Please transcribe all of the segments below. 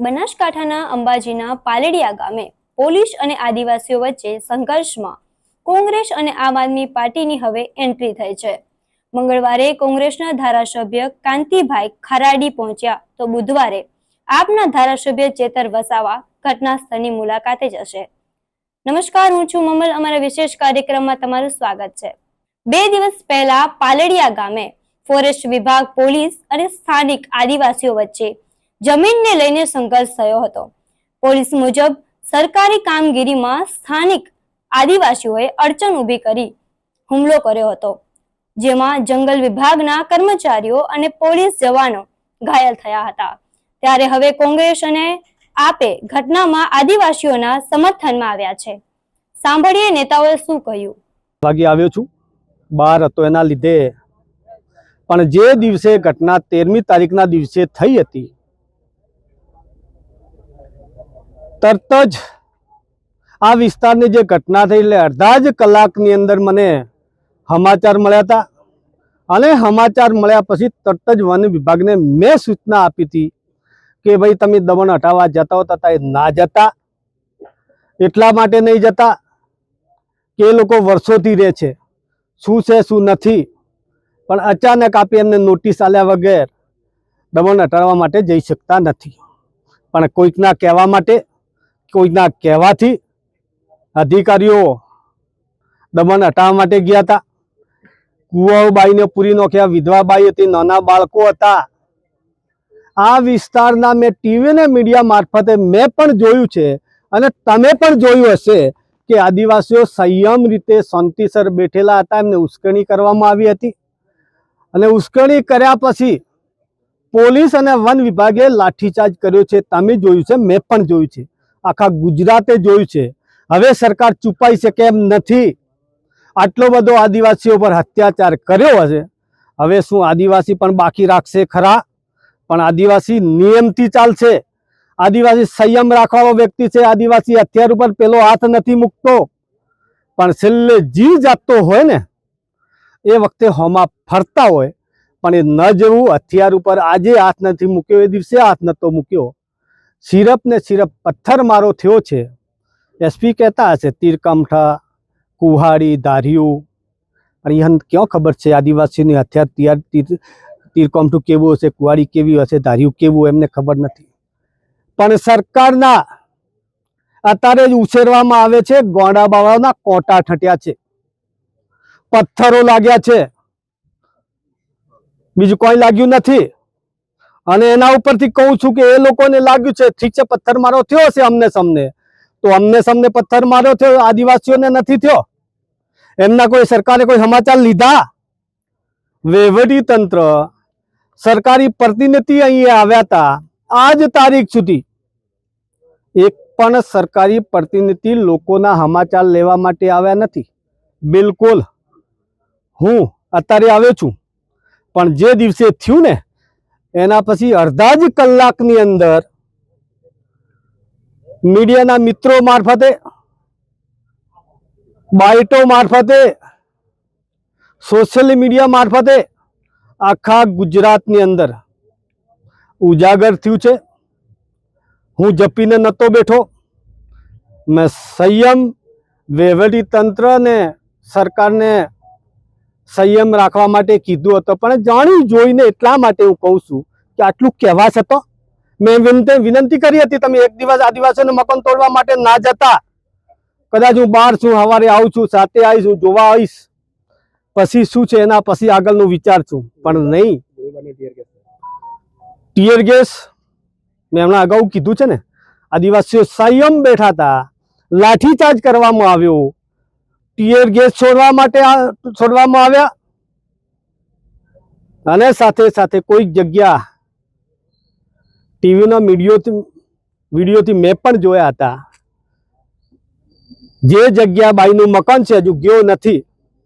બનાસકાંઠાના અંબાજીના પાલડિયા ગામે પોલીસ અને આદિવાસીઓ વચ્ચે સંઘર્ષમાં કોંગ્રેસ અને આમ આદમી પાર્ટીની હવે એન્ટ્રી થઈ છે. મંગળવારે કોંગ્રેસના ધારાસભ્ય કાંતિભાઈ ખરાડી પહોંચ્યા તો બુધવારે આપના ધારાસભ્ય ચેતર વસાવા ઘટના સ્થળની મુલાકાતે જશે. નમસ્કાર, હું છું મમલ. અમારા વિશેષ કાર્યક્રમમાં તમારું સ્વાગત છે. બે દિવસ પહેલા પાલડિયા ગામે ફોરેસ્ટ વિભાગ પોલીસ અને સ્થાનિક આદિવાસીઓ વચ્ચે જમીનને લઈને સંઘર્ષ થયો હતો. પોલીસ મુજબ સરકારી કામગીરીમાં સ્થાનિક આદિવાસીઓએ અડચણ ઊભી કરી હુમલો કર્યો હતો, જેમાં જંગલ વિભાગના કર્મચારીઓ અને પોલીસ જવાનો ઘાયલ થયા હતા. ત્યારે હવે કોંગ્રેસ અને આપે ઘટનામાં આદિવાસીઓના સમર્થનમાં આવ્યા છે. સાંભળીએ નેતાઓએ શું કહ્યું. વાગે આવ્યો છું. બહાર હતો એના લીધે. પણ જે દિવસે ઘટના તેરમી તારીખના દિવસે થઈ હતી તરત જ આ વિસ્તારની જે ઘટના થઈ એટલે અડધા જ કલાકની અંદર મને સમાચાર મળ્યા હતા. અને સમાચાર મળ્યા પછી તરત જ વન વિભાગને મેં સૂચના આપી હતી કે ભાઈ, તમે દમણ હટાવવા જતા હો તથા એ ના જતા, એટલા માટે નહીં જતા કે એ લોકો વર્ષોથી રહે છે. શું છે, શું નથી? પણ અચાનક આપી એમને નોટિસ આલ્યા વગર દમણ હટાડવા માટે જઈ શકતા નથી. પણ કોઈકના કહેવા માટે કોઈકના કહેવાથી અધિકારીઓ દમણ હટાવવા માટે ગયા હતા. કુવાઓ બાઈને પૂરી નોખ્યા વિધવાબાઈ હતી, નાના બાળકો હતા. આ વિસ્તારના મેં ટીવી અને મીડિયા મારફતે મેં પણ જોયું છે અને તમે પણ જોયું હશે કે આદિવાસીઓ સંયમ રીતે શાંતિસર બેઠેલા હતા, એમને ઉશ્કેરણી કરવામાં આવી હતી. અને ઉશ્કેરણી કર્યા પછી પોલીસ અને વન વિભાગે લાઠીચાર્જ કર્યો છે, તમે જોયું છે, મેં પણ જોયું છે. આખા ગુજરાતે જોયું છે. હવે સરકાર ચૂપાઈ છે એમ નથી. આટલો બધો આદિવાસીઓ પર અત્યાચાર કર્યો હશે. હવે શું આદિવાસી પણ બાકી રાખશે ખરા? પણ આદિવાસી નિયમથી ચાલશે. આદિવાસી સંયમ રાખવાનો વ્યક્તિ છે. આદિવાસી હથિયાર ઉપર પેલો હાથ નથી મૂકતો. પણ છેલ્લે જીવ જાગતો હોય ને, એ વખતે હોમાં ફરતા હોય. પણ એ ન જવું, હથિયાર ઉપર આજે હાથ નથી મૂક્યો, એ દિવસે હાથ નતો મૂક્યો. સિરપ ને સિરપ પથ્થર મારો થયો છે. એસપી કહેતા હશે, તીરકામઠા, કુહાડી, ધારિયું. પણ એને ક્યાં ખબર છે? આદિવાસીની હથિયાર તિયાર તીર તીરકામઠું કેવું હશે? કુહાડી કેવી હશે? ધારિયું કેવું? એમને ખબર નથી. પણ સરકારના અત્યારે જ ઉછેરવામાં આવે છે ગોંડા બાવાના કોટા ઠટ્યા છે. પથ્થરો લાગ્યા છે. બીજું કોઈ લાગ્યું નથી. અને એના ઉપરથી કહું છું કે એ લોકોને લાગ્યું છે, ઠીક છે પથ્થર મારો થયો છે અમને સમને. તો અમને સમને પથ્થર માર્યો થયો, આદિવાસીઓને નથી થયો? એમના કોઈ સરકારે કોઈ સમાચાર લીધા? વહીવટી તંત્ર, સરકારી પ્રતિનિધિ અહીંયા આવ્યા હતા, આજ તારીખ સુધી. એક પણ સરકારી પ્રતિનિધિ લોકોના સમાચાર લેવા માટે આવ્યા નથી. બિલકુલ. હું અત્યારે આવ્યો છું. પણ જે દિવસે થયું ને એના પછી અડધા જ કલાકની અંદર મીડિયાના મિત્રો મારફતે, બાઇટો મારફતે, સોશિયલ મીડિયા મારફતે આખા ગુજરાતની અંદર ઉજાગર થયું છે. હું જપીને નહોતો બેઠો. મેં સંયમ વહીવટી તંત્રને સરકારને સંયમ રાખવા માટે કીધું હતું, પણ જાણી જોઈને એટલા માટે હું કહું છું કે આટલું કહેવા છતો મેં વિનંતી વિનંતી કરી હતી, તમે એક દિવસ આદિવાસીઓને મકાન તોડવા માટે ના જતા. કદાચ હું બહાર છું, સવારે આવું છું, સાથે આવીશ, હું જોવા આવીશ. પછી શું છે એના પછી આગળનું વિચાર છું. પણ નહીં. ટીયર ગેસ, મેં હમણાં અગાઉ કીધું છે ને, આદિવાસીઓ સંયમ બેઠા હતા, લાઠીચાર્જ કરવામાં આવ્યો. ટીયર ગેસ છોડવા માટે છોડવામાં આવ્યા. અને સાથે સાથે કોઈક જગ્યા ટીવીના મીડિયોથી વિડીયોથી મેં પણ જોયા હતા. જે જગ્યા બાઈનું મકાન છે, હજુ ગયો નથી,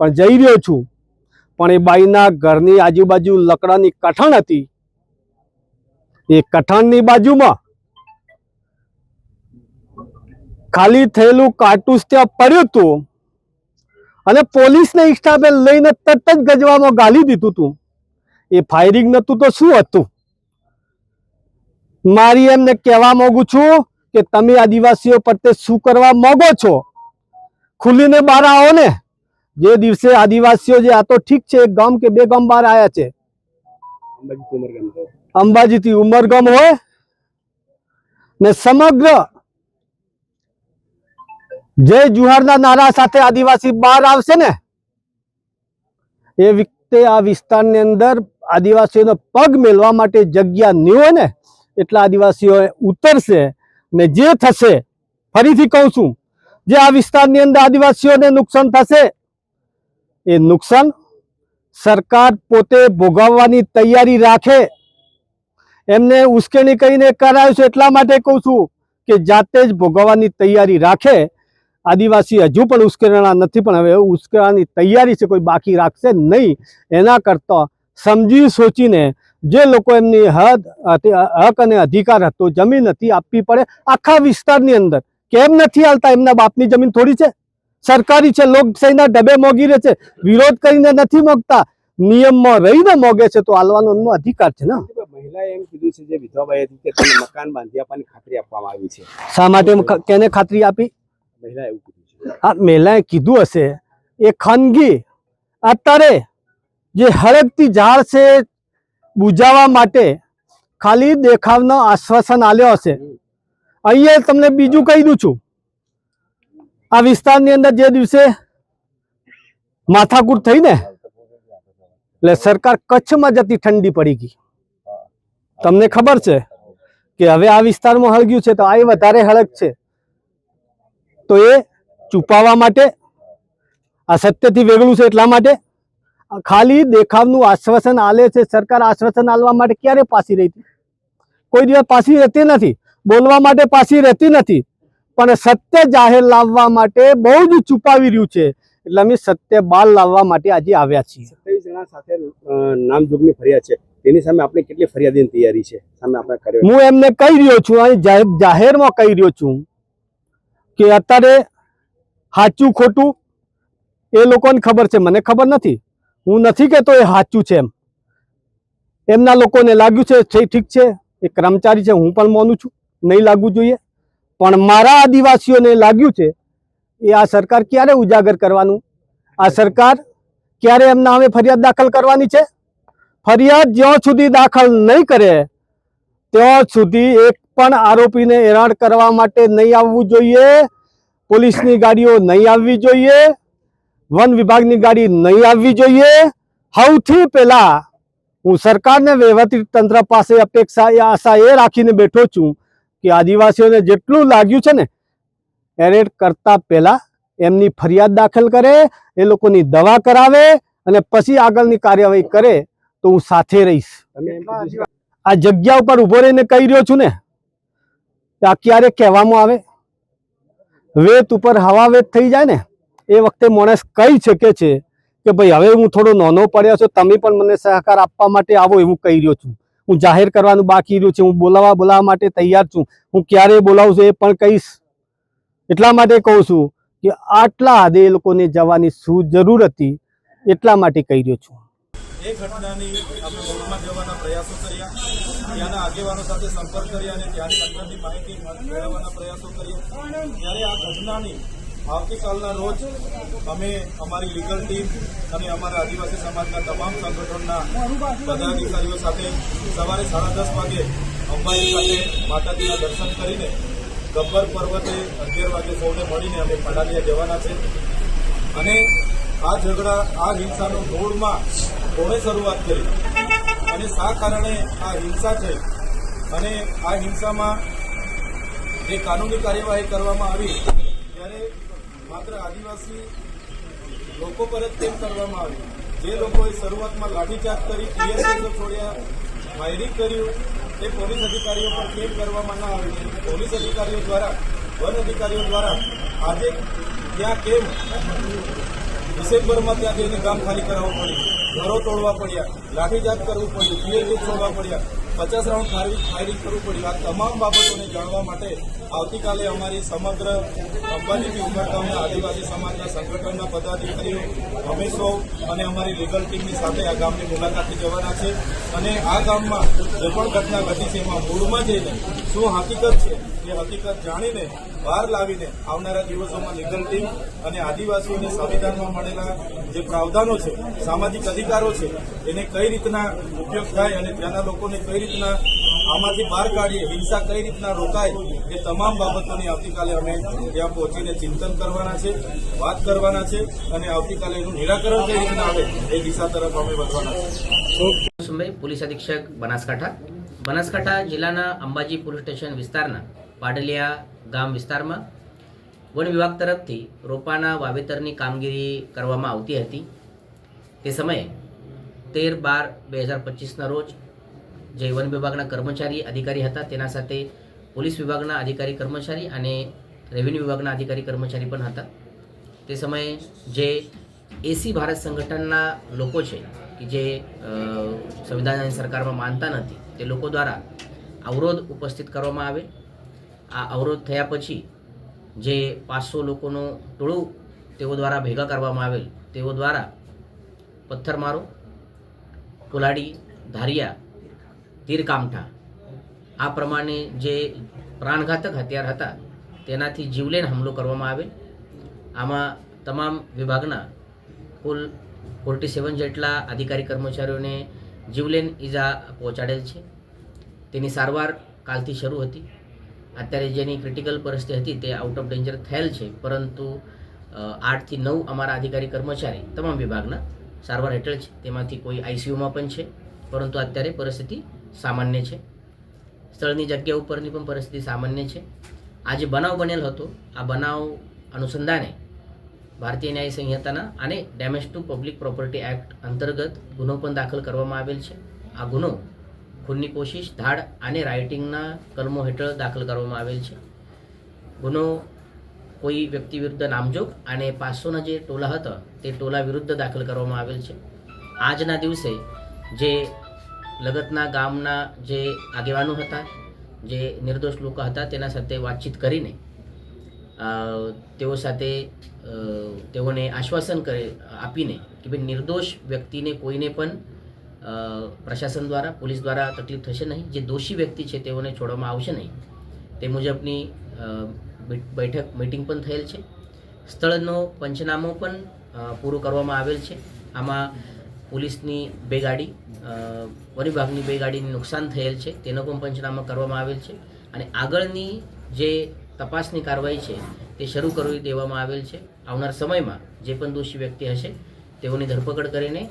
પણ જઈ રહ્યો છું. પણ એ બાઈના ઘરની આજુબાજુ લકડાની કઠણ હતી. એ કઠણની બાજુમાં ખાલી થયેલું કાર્ટૂસ ત્યાં પડ્યું હતું. અને પોલીસને સ્ટાફે લઈને તરત જ ગજવામાં ગાલી દીધું તું. એ ફાયરિંગ નતું તો શું હતું? મારી એમને કહેવા માંગુ છું કે તમે આદિવાસીઓ પ્રત્યે શું કરવા માંગો છો? ખુલીને બહાર આવો ને. જે દિવસે આદિવાસીઓ જે આ તો ઠીક છે એક ગામ કે બે ગામ બહાર આવ્યા છે? અંબાજીથી ઉમરગામ હોય ને સમગ્ર જય જુહારના નારા સાથે આદિવાસી બહાર આવશે ને? એ વખતે આ વિસ્તારની અંદર આદિવાસીઓનો પગ મેળવા માટે જગ્યા નહીં હોય ને, એટલા આદિવાસીઓ ઉતરશે ને જે થશે, ફરીથી કહું છું, જે આ વિસ્તારની અંદર આદિવાસીઓને નુકસાન થશે, એ નુકસાન સરકાર પોતે ભોગવવાની તૈયારી રાખે. એમને ઉશ્કેરણી કરીને કરાયું છે એટલા માટે કહું છું કે જાતે જ ભોગવવાની તૈયારી રાખે આદિવાસી હજુ પણ ઉશ્કેરણા નથી પણ હવે ઉશ્કેરવાની તૈયારી છે કોઈ બાકી રાખશે નહીં. એના કરતાં સમજી સોચીને જે લોકો એમની હદ હક અને અધિકાર હતો જમીન હતી આપવી પડે આખા વિસ્તારની અંદર. કેમ નથી હાલતા એમના બાપની જમીન થોડી છે? સરકારી છે લોકશાહીના ડબે મોગી રહે છે. વિરોધ કરીને નથી મોગતા નિયમમાં રહીને મોગે છે તો હાલવાનો એમનો અધિકાર છે ને. મહિલાએ એમ કીધું છે જે વિધવાબાઈ હતી કે મકાન બાંધી આપવાની ખાતરી આપવામાં આવી છે. શા માટે કેને ખાતરી આપી? મહિલાએ એવું કીધું છે. આ મહિલાએ કીધું હશે, એ ખાનગી, અત્યારે જે હળગતી ઝાડ છે, બુજાવા માટે ખાલી દેખાવનો આશ્વાસન આલ્યો હશે. અહીંયા તમને બીજું કહી દઉં છું. આ વિસ્તારની અંદર જે દિવસે માથાકૂટ થઈ ને, એટલે સરકાર કચ્છમાં જતી ઠંડી પડી ગઈ. તમને ખબર છે કે હવે આ વિસ્તારમાં હળગ્યું છે, તો આ વધારે હળગ છે. તો એ છુપાવવા માટે આ સત્યથી વેગળું છે એટલા માટે ખાલી દેખાવનું આશ્વાસન આલે છે સરકાર આશ્વાસન આલવા માટે ક્યારે પાછી રહી કોઈ દિવસ પાછી રહેતી નથી બોલવા માટે પાછી રહેતી નથી પણ સત્ય જાહેર લાવવા માટે બહુ જ છુપાવી રહ્યું છે. એટલે અમે સત્ય બાલ લાવવા માટે આજે આવ્યા છીએ. સત્યાવીસ જણા સાથે નામજોગની ફરિયાદ છે. તેની સામે આપણે કેટલી ફરિયાદીની તૈયારી છે? સામે આપણે હું એમને કહી રહ્યો છું જાહેરમાં કહી રહ્યો છું કે અત્યારે સાચું ખોટું એ લોકોને ખબર છે. મને ખબર નથી. હું નથી કહેતો એ સાચું છે એમ. એમના લોકોને લાગ્યું છે ઠીક છે. એ કર્મચારી છે, હું પણ માનું છું. નહીં લાગવું જોઈએ. પણ મારા આદિવાસીઓને લાગ્યું છે, એ આ સરકાર ક્યારે ઉજાગર કરવાનું? આ સરકાર ક્યારે એમના હવે ફરિયાદ દાખલ કરવાની છે? ફરિયાદ જ્યાં સુધી દાખલ નહીં કરે, ત્યાં સુધી એક પણ આરોપીને હેરાન કરવા માટે નહીં આવવું જોઈએ. પોલીસની ગાડીઓ નહીં આવવી જોઈએ. વન વિભાગની ગાડી નહીં આવવી જોઈએ. સૌથી પહેલાં હું સરકારને વહીવટી તંત્ર પાસે અપેક્ષા એ આશા એ રાખીને બેઠો છું કે આદિવાસીઓને જેટલું લાગ્યું છે ને એરેટ કરતા પહેલાં એમની ફરિયાદ દાખલ કરે એ લોકોની દવા કરાવે અને પછી આગળની કાર્યવાહી કરે તો હું સાથે રહીશ. આ જગ્યા ઉપર ઊભો રહીને કહી રહ્યો છું ને આ ક્યારે કહેવામાં આવે? વેત ઉપર હવા વેત થઈ જાય ને, એ વખતે માણસ કહી શકે છે કે ભાઈ હવે હું થોડો નાનો પડ્યો છું, તમે પણ મને સહકાર આપવા માટે આવો એવું કહી રહ્યો છું. હું જાહેર કરવાનું બાકી રહ્યું છે, હું બોલાવવા બોલાવવા માટે તૈયાર છું. હું ક્યારે બોલાવું છું એ પણ કહીશ. એટલા માટે કહું છું કે આટલા આદે એ લોકોને જવાની શું જરૂર હતી, એટલા માટે કહી રહ્યો છું. એ ઘટનાની અમે મૂળમાં જવાના પ્રયાસો કર્યા. ત્યાંના આગેવાનો સાથે સંપર્ક કર્યા અને ત્યાંની અંદરની માહિતી મેળવવાના પ્રયાસો કર્યા. ત્યારે આ ઘટનાની આવતીકાલના રોજ અમે અમારી લીગલ ટીમ અને અમારા આદિવાસી સમાજના તમામ સંગઠનના પદાધિકારીઓ સાથે સવારે સાડા દસ વાગે અંબાજી ખાતે માતાજીના દર્શન કરીને ગબ્બર પર્વતે અગિયાર વાગે સૌને મળીને અમે પડાલિયા જવાના છે. અને આ ઝઘડા, આ હિંસાનો દોડમાં કોણે શરૂઆત કરી? અને શા કારણે આ હિંસા થઈ અને આ હિંસામાં જે કાનૂની કાર્યવાહી કરવામાં આવી, ત્યારે માત્ર આદિવાસી લોકો પર જ કેમ કરવામાં આવી. જે લોકોએ શરૂઆતમાં લાઠીચાર્જ કરી કેસો છોડ્યા ફાયરિંગ કર્યું, તે પોલીસ અધિકારીઓ પર કેમ કરવામાં ન આવી. પોલીસ અધિકારીઓ દ્વારા, વન અધિકારીઓ દ્વારા આજે ત્યાં કેમ ડિસેમ્બરમાં ત્યાં જઈને ગામ ખાલી કરાવવું પડ્યું. ઘરો તોડવા પડ્યા લાઠીચાર્જ કરવું પડ્યું પીએલટી છોડવા પડ્યા. પચાસ રાઉન્ડ ફાયરિંગ ફાયરિંગ કરવું પડ્યું. આ તમામ બાબતોને જાણવા માટે આવતીકાલે અમારી સમગ્ર અંબાજીથી ઉમરગામના આદિવાસી સમાજના સંગઠનના પદાધિકારીઓ, અમે સૌ અને અમારી લીગલ ટીમની સાથે આ ગામની મુલાકાતે જવાના છે. અને આ ગામમાં જે પણ ઘટના ઘટી છે, એમાં મૂળમાં જઈને શું હકીકત છે, એ હકીકત જાણીને બહાર લાવીને આવનારા દિવસોમાં લીગલ ટીમ અને આદિવાસીઓને સંવિધાનમાં મળેલા જે પ્રાવધાનો છે, સામાજિક અધિકારો છે, એને કઈ રીતના ઉપયોગ થાય અને ત્યાંના લોકોને કઈ રીતના આમાંથી બહાર કાઢીએ, હિંસા કઈ રીતના રોકાય, એ તમામ બાબતોની આવતીકાલે અમે ત્યાં પહોંચીને ચિંતન કરવાના છે, વાત કરવાના છે અને આવતીકાલે એનું નિરાકરણ કઈ રીતના આવે એ દિશા તરફ અમે વધવાના છે. પોલીસ અધિક્ષક બનાસકાંઠા. બનાસકાંઠા જિલ્લાના અંબાજી પોલીસ સ્ટેશન વિસ્તારના પાડલિયા ગામ વિસ્તારમાં વન વિભાગ તરફથી રોપાના વાવેતરની કામગીરી કરવામાં આવતી હતી. તે સમયે તેર બાર બે હજાર પચીસના રોજ જે વન વિભાગના કર્મચારી અધિકારી હતા તેના સાથે પોલીસ વિભાગના અધિકારી કર્મચારી અને રેવન્યુ વિભાગના અધિકારી કર્મચારી પણ હતા. તે સમયે જે એસી ભારત સંગઠનના લોકો છે કે જે સંવિધાન સરકારમાં માનતા નથી, તે લોકો દ્વારા અવરોધ ઉપસ્થિત કરવામાં આવે. આ અવરોધ થયા પછી જે પાંચસો લોકોનો ટોળું તેઓ દ્વારા ભેગા કરવામાં આવેલ, તેઓ દ્વારા પથ્થરમારો કુલાડી ધારિયા, તીરકામઠા, આ પ્રમાણે જે પ્રાણઘાતક હથિયાર હતા, તેનાથી જીવલેણ હુમલો કરવામાં આવેલ. આમાં તમામ વિભાગના કુલ ફોર્ટી સેવન જેટલા અધિકારી કર્મચારીઓને જીવલેણ ઈજા પહોંચાડેલ છે. તેની સારવાર કાલથી શરૂ હતી. અત્યારે જેની ક્રિટિકલ પરિસ્થિતિ હતી તે આઉટ ઓફ ડેન્જર થયેલ છે. પરંતુ આઠથી નવ અમારા અધિકારી કર્મચારી તમામ વિભાગના સારવાર હેઠળ છે. તેમાંથી કોઈ આઈસીયુમાં પણ છે. પરંતુ અત્યારે પરિસ્થિતિ સામાન્ય છે. સ્થળની જગ્યા ઉપરની પણ પરિસ્થિતિ સામાન્ય છે. આ જે બનાવ બનેલ હતો, આ બનાવ અનુસંધાને ભારતીય ન્યાય સંહિતાના અને damage to public property act અંતર્ગત ગુનો પણ દાખલ કરવામાં આવેલ છે. આ ગુનો ખૂનની કોશિશ, ધાડ અને રાઇટિંગના કલમો હેઠળ દાખલ કરવામાં આવેલ છે. ગુનો કોઈ વ્યક્તિ વિરુદ્ધ નામજોગ અને પાંચસોના જે ટોલા હતા, તે ટોલા વિરુદ્ધ દાખલ કરવામાં આવેલ છે. આજના દિવસે જે લગતના ગામના જે આગેવાનો હતા, જે નિર્દોષ લોકો હતા, તેના સાથે વાતચીત કરીને તેઓ સાથે તેઓને આશ્વાસન કરે, આપીને કે ભાઈ નિર્દોષ વ્યક્તિને કોઈને પણ પ્રશાસન દ્વારા, પોલીસ દ્વારા તકલીફ થશે નહીં. જે દોષી વ્યક્તિ છે તેઓને છોડવામાં આવશે નહીં. તે મુજબની બેઠક મિટિંગ પણ થયેલ છે. સ્થળનો પંચનામો પણ પૂરો કરવામાં આવેલ છે. આમાં પોલીસની બે ગાડી વન વિભાગની બે ગાડીને નુકસાન થયેલ છે. તેનો પણ પંચનામો કરવામાં આવેલ છે. અને આગળની જે તપાસની કાર્યવાહી છે, તે શરૂ કરી દેવામાં આવેલ છે. આવનાર સમયમાં જે પણ દોષી વ્યક્તિ હશે, તેઓની ધરપકડ કરીને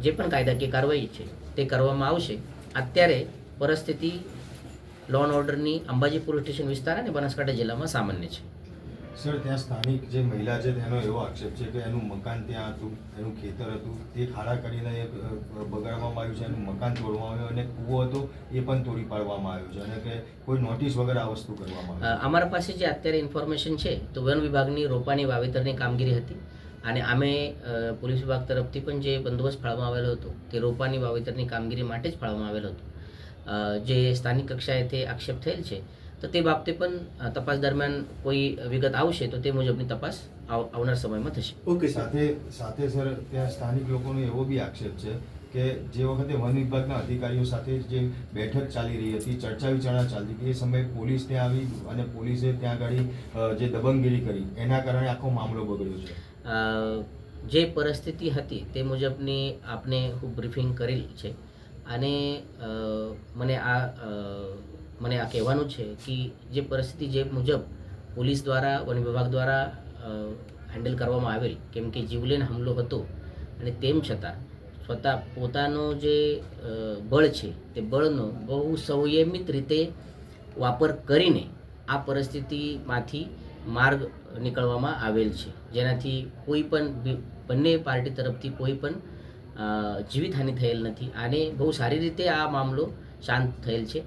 જે પણ કાયદાકીય કાર્યવાહી છે તે કરવામાં આવશે અત્યારે પરિસ્થિતિ લોન ઓર્ડરની અંબાજી પોલીસ સ્ટેશન વિસ્તાર અને બનાસકાંઠા જિલ્લામાં સામાન્ય છે. સર ત્યાં સ્થાનિક જે મહિલા છે તેનો એવો આક્ષેપ છે કે એનું મકાન ત્યાં હતું એનું ખેતર હતું તે ખાડા કરીને એ બગાડવામાં આવ્યું છે એનું મકાન તોડવામાં આવ્યું અને કૂવો હતો એ પણ તોડી પાડવામાં આવ્યો છે અને કે કોઈ નોટિસ વગર આ વસ્તુ કરવામાં આવી. અમારા પાસે જે અત્યારે ઇન્ફોર્મેશન છે તો વન વિભાગની રોપાની વાવેતરની કામગીરી હતી અને અમે પોલીસ વિભાગ તરફથી પણ જે બંદોબસ્ત ફાળવવામાં આવેલો હતો, તે રોપાની વાવેતરની કામગીરી માટે જ ફાળવવામાં આવેલો હતો. જે સ્થાનિક કક્ષાએ તે આક્ષેપ થયેલ છે, તો તે બાબતે પણ તપાસ દરમિયાન કોઈ વિગત આવશે તો તે મુજબની તપાસ આવ- આવનાર સમયમાં થશે. ઓકે, સાથે સાથે સર, ત્યાં સ્થાનિક લોકોનો એવો બી આક્ષેપ છે કે જે વખતે વન વિભાગના અધિકારીઓ સાથે જે બેઠક ચાલી રહી હતી, ચર્ચા વિચારણા ચાલતી હતી, એ સમયે પોલીસ ત્યાં આવી અને પોલીસે ત્યાં આગળ જે દબંગગીરી કરી, એના કારણે આખો મામલો બગડ્યો છે. જે પરિસ્થિતિ હતી તે મુજબની આપને હું બ્રીફિંગ કરેલ છે. અને મને આ મને આ કહેવાનું છે કે જે પરિસ્થિતિ જે મુજબ પોલીસ દ્વારા, વન વિભાગ દ્વારા હેન્ડલ કરવામાં આવેલ, કેમ કે જીવલેન હુમલો હતો અને તેમ છતાં સ્વતા, પોતાનો જે બળ છે તે બળનો બહુ સંયમિત રીતે વાપર કરીને આ પરિસ્થિતિમાંથી માર્ગ નીકળવામાં આવેલ છે. જેનાથી કોઈ પણ બંને પાર્ટી તરફથી કોઈ પણ જીવિતહાનિ થયેલ નથી. અને બહુ સારી રીતે આ મામલો શાંત થયેલ છે.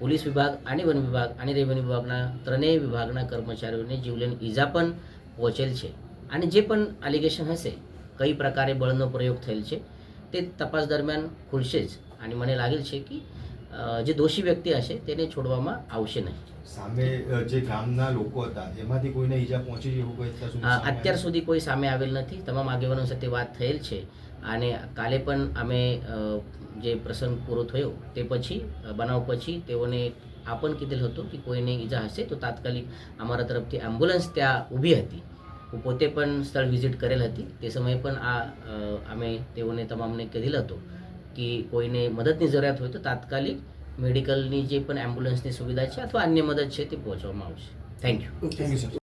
પોલીસ વિભાગ અને વન વિભાગ અને રેવન્યુ વિભાગના ત્રણેય વિભાગના કર્મચારીઓને જીવલેણ ઈજા પણ પહોંચેલ છે. અને જે પણ એલિગેશન હશે, કઈ પ્રકારે બળનો પ્રયોગ થયેલ છે, તે તપાસ દરમિયાન ખુલશે જ. અને મને લાગેલ છે કે જે દોષી વ્યક્તિ હશે, તેને છોડવામાં આવશે નહીં. સામે જે ગામના લોકો હતા એમાંથી કોઈને ઈજા પહોંચી એવું કોઈ અત્યાર સુધી અત્યાર સુધી કોઈ સામે આવેલ નથી. તમામ આગેવાનો સાથે વાત થયેલ છે. અને કાલે પણ અમે જે પ્રસંગ પૂરો થયો તે પછી બનાવ પછી તેઓને આ પણ કીધેલ હતું કે કોઈને ઈજા હશે તો તાત્કાલિક અમારા તરફથી એમ્બ્યુલન્સ ત્યાં ઊભી હતી. હું પોતે પણ સ્થળ વિઝિટ કરેલ હતી. તે સમયે પણ આ અમે તેઓને તમામને કીધેલ હતું કે કોઈને મદદની જરૂરિયાત હોય તો તાત્કાલિક મેડિકલની જે પણ એમ્બ્યુલન્સની સુવિધા છે અથવા અન્ય મદદ છે તે પહોંચવામાં આવશે. Thank you thank you sir.